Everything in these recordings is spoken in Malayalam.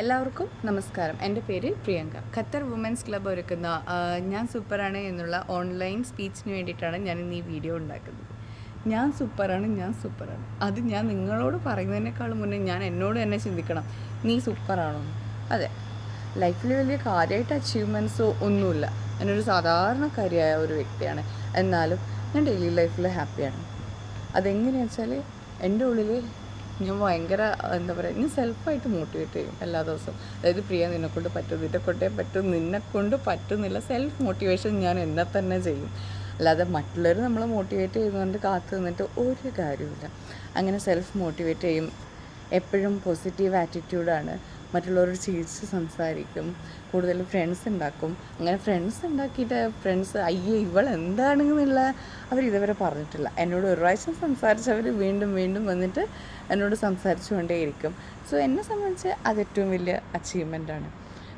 എല്ലാവർക്കും നമസ്കാരം. എന്റെ പേര് പ്രിയങ്ക. ഖത്തർ വുമൻസ് ക്ലബ്ബ് ഒരുക്കുന്ന ഞാൻ സൂപ്പറാണ് എന്നുള്ള ഓൺലൈൻ സ്പീച്ചിന് വേണ്ടിയിട്ടാണ് ഞാൻ ഇന്ന് ഈ വീഡിയോ ഉണ്ടാക്കുന്നത്. ഞാൻ സൂപ്പറാണ് ഞാൻ സൂപ്പറാണ്. അത് ഞാൻ നിങ്ങളോട് പറയുന്നതിനേക്കാളും മുന്നേ ഞാൻ എന്നോട് തന്നെ ചിന്തിക്കണം നീ സൂപ്പറാണോ? അതെ. ലൈഫിൽ വലിയ കാര്യമായിട്ട് അച്ചീവ്മെന്റ്സോ ഒന്നുമില്ല. ഞാനൊരു സാധാരണക്കാരിയായ ഒരു വ്യക്തിയാണ്. എന്നാലും ഞാൻ ഡെയിലി ലൈഫിൽ ഹാപ്പിയാണ് അതെങ്ങനെയാണെന്ന് വെച്ചാൽ എന്റെ ഉള്ളിൽ ഞാൻ ഭയങ്കര എന്താ പറയുക ഞാൻ സെൽഫായിട്ട് മോട്ടിവേറ്റ് ചെയ്യും എല്ലാ ദിവസവും. അതായത് പ്രിയ നിന്നെക്കൊണ്ട് പറ്റും നിന്നെ കൊണ്ടേ പറ്റും നിന്നെ കൊണ്ട് പറ്റുന്നില്ല സെൽഫ് മോട്ടിവേഷൻ ഞാൻ എന്നെ തന്നെ ചെയ്യും. അല്ലാതെ മറ്റുള്ളവർ നമ്മളെ മോട്ടിവേറ്റ് ചെയ്തുകൊണ്ട് കാത്തു നിന്നിട്ട് ഒരു കാര്യമില്ല അങ്ങനെ സെൽഫ് മോട്ടിവേറ്റ് ചെയ്യും. എപ്പോഴും പോസിറ്റീവ് ആറ്റിറ്റ്യൂഡാണ് മറ്റുള്ളവരോട് ചിരിച്ച് സംസാരിക്കും കൂടുതൽ ഫ്രണ്ട്സ് ഉണ്ടാക്കും. അങ്ങനെ ഫ്രണ്ട്സ് ഉണ്ടാക്കിയിട്ട് ഫ്രണ്ട്സ് അയ്യോ ഇവൾ എന്താണെന്നുള്ള അവർ ഇതുവരെ പറഞ്ഞിട്ടില്ല. എന്നോട് ഒരു പ്രാവശ്യം സംസാരിച്ചവർ വീണ്ടും വീണ്ടും വന്നിട്ട് എന്നോട് സംസാരിച്ചു കൊണ്ടേയിരിക്കും സോ എന്നെ സംബന്ധിച്ച് അത് ഏറ്റവും വലിയ അച്ചീവ്മെന്റ് ആണ്.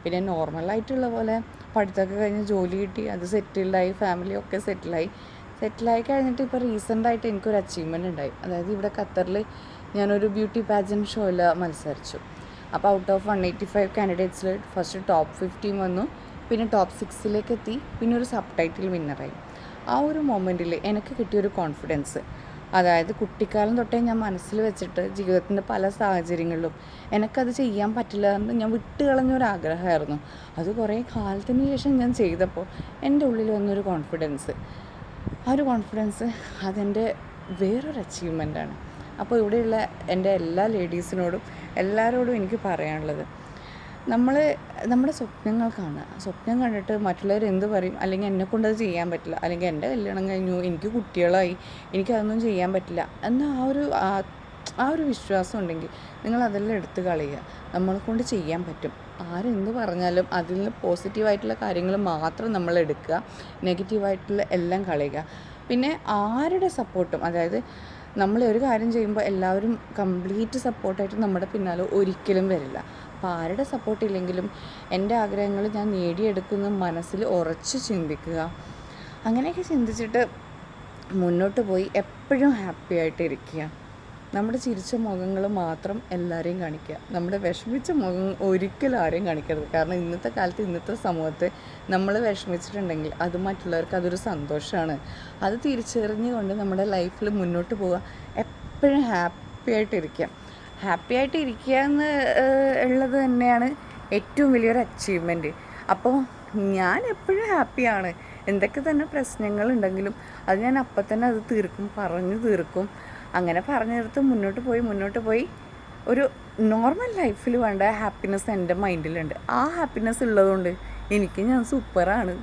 പിന്നെ നോർമലായിട്ടുള്ള പോലെ പഠിത്തമൊക്കെ കഴിഞ്ഞ് ജോലി കിട്ടി അത് സെറ്റിൽഡായി ഫാമിലി ഒക്കെ സെറ്റിലായി സെറ്റിലായി കഴിഞ്ഞിട്ട് ഇപ്പോൾ റീസെന്റായിട്ട് എനിക്കൊരു അച്ചീവ്മെന്റ് ഉണ്ടായി. അതായത് ഇവിടെ ഖത്തറിൽ ഞാനൊരു ബ്യൂട്ടി പാജൻ ഷോയിൽ മത്സരിച്ചു. അപ്പോൾ out of one eighty five കാൻഡിഡേറ്റ്സിൽ first top fifteen വന്നു. പിന്നെ ടോപ്പ് സിക്സിലേക്ക് എത്തി. പിന്നെ ഒരു സബ് ടൈറ്റിൽ വിന്നറായി ആ ഒരു മൊമെന്റിൽ എനിക്ക് കിട്ടിയൊരു കോൺഫിഡൻസ് അതായത് കുട്ടിക്കാലം തൊട്ടേ ഞാൻ മനസ്സിൽ വെച്ചിട്ട് ജീവിതത്തിന്റെ പല സാഹചര്യങ്ങളിലും എനിക്കത് ചെയ്യാൻ പറ്റില്ല എന്ന് ഞാൻ വിട്ടുകളഞ്ഞൊരാഗ്രഹമായിരുന്നു അത് കുറേ കാലത്തിന് ശേഷം ഞാൻ ചെയ്തപ്പോൾ എന്റെ ഉള്ളിൽ വന്നൊരു കോൺഫിഡൻസ് ആ ഒരു കോൺഫിഡൻസ് അതെന്റെ വേറൊരു അച്ചീവ്മെന്റാണ് അപ്പോൾ ഇവിടെയുള്ള എന്റെ എല്ലാ ലേഡീസിനോടും എല്ലാവരോടും എനിക്ക് പറയാനുള്ളത്. നമ്മൾ നമ്മുടെ സ്വപ്നങ്ങൾ കാണുക സ്വപ്നം കണ്ടിട്ട് മറ്റുള്ളവർ എന്ത് പറയും? അല്ലെങ്കിൽ എന്നെ കൊണ്ട് അത് ചെയ്യാൻ പറ്റില്ല. അല്ലെങ്കിൽ എന്റെ കല്യാണം കഴിഞ്ഞു എനിക്ക് കുട്ടികളായി എനിക്കതൊന്നും ചെയ്യാൻ പറ്റില്ല. എന്ന ആ ഒരു ആ- ഒരു വിശ്വാസം ഉണ്ടെങ്കിൽ നിങ്ങൾ അതെല്ലാം എടുത്ത് കളയുക. നമ്മളെ കൊണ്ട് ചെയ്യാൻ പറ്റും. ആരെന്ത് പറഞ്ഞാലും അതിൽ പോസിറ്റീവായിട്ടുള്ള കാര്യങ്ങൾ മാത്രം നമ്മൾ എടുക്കുക. നെഗറ്റീവായിട്ടുള്ള എല്ലാം കളയുക. പിന്നെ ആരുടെ സപ്പോർട്ടും? അതായത് നമ്മൾ ഒരു കാര്യം ചെയ്യുമ്പോൾ എല്ലാവരും കംപ്ലീറ്റ് സപ്പോർട്ടായിട്ട് നമ്മുടെ പിന്നാലെ ഒരിക്കലും വരില്ല. അപ്പോൾ ആരുടെ സപ്പോർട്ട് ഇല്ലെങ്കിലും എന്റെ ആഗ്രഹങ്ങൾ ഞാൻ നേടിയെടുക്കുന്ന മനസ്സിൽ ഉറച്ച് ചിന്തിക്കുക. അങ്ങനെയൊക്കെ ചിന്തിച്ചിട്ട് മുന്നോട്ട് പോയി എപ്പോഴും ഹാപ്പി ആയിട്ട് ഇരിക്കുക നമ്മുടെ ചിരിച്ച മുഖങ്ങൾ മാത്രം എല്ലാവരെയും കാണിക്കുക. നമ്മുടെ വിഷമിച്ച മുഖം ഒരിക്കലും ആരെയും കാണിക്കരുത്. കാരണം ഇന്നത്തെ കാലത്ത് ഇന്നത്തെ സമൂഹത്തെ നമ്മൾ വിഷമിച്ചിട്ടുണ്ടെങ്കിൽ അത് മറ്റുള്ളവർക്ക് അതൊരു സന്തോഷമാണ് അത് തിരിച്ചറിഞ്ഞുകൊണ്ട് നമ്മുടെ ലൈഫിൽ മുന്നോട്ട് പോവുക. എപ്പോഴും ഹാപ്പി ആയിട്ടിരിക്കുക. ഹാപ്പി ആയിട്ട് ഇരിക്കുക എന്ന് ഉള്ളത് തന്നെയാണ് ഏറ്റവും വലിയൊരു അച്ചീവ്മെന്റ് അപ്പോൾ ഞാൻ എപ്പോഴും ഹാപ്പിയാണ് എന്തൊക്കെ തന്നെ പ്രശ്നങ്ങളുണ്ടെങ്കിലും അത് ഞാൻ അപ്പം തന്നെ അത് തീർക്കും പറഞ്ഞു തീർക്കും. അങ്ങനെ പറഞ്ഞു മുന്നോട്ട് പോയി മുന്നോട്ട് പോയി. ഒരു നോർമൽ ലൈഫിൽ വേണ്ട ഹാപ്പിനെസ് എന്റെ മൈൻഡിലുണ്ട് ആ ഹാപ്പിനെസ് ഉള്ളതുകൊണ്ട് എനിക്ക് ഞാൻ സൂപ്പറാണ്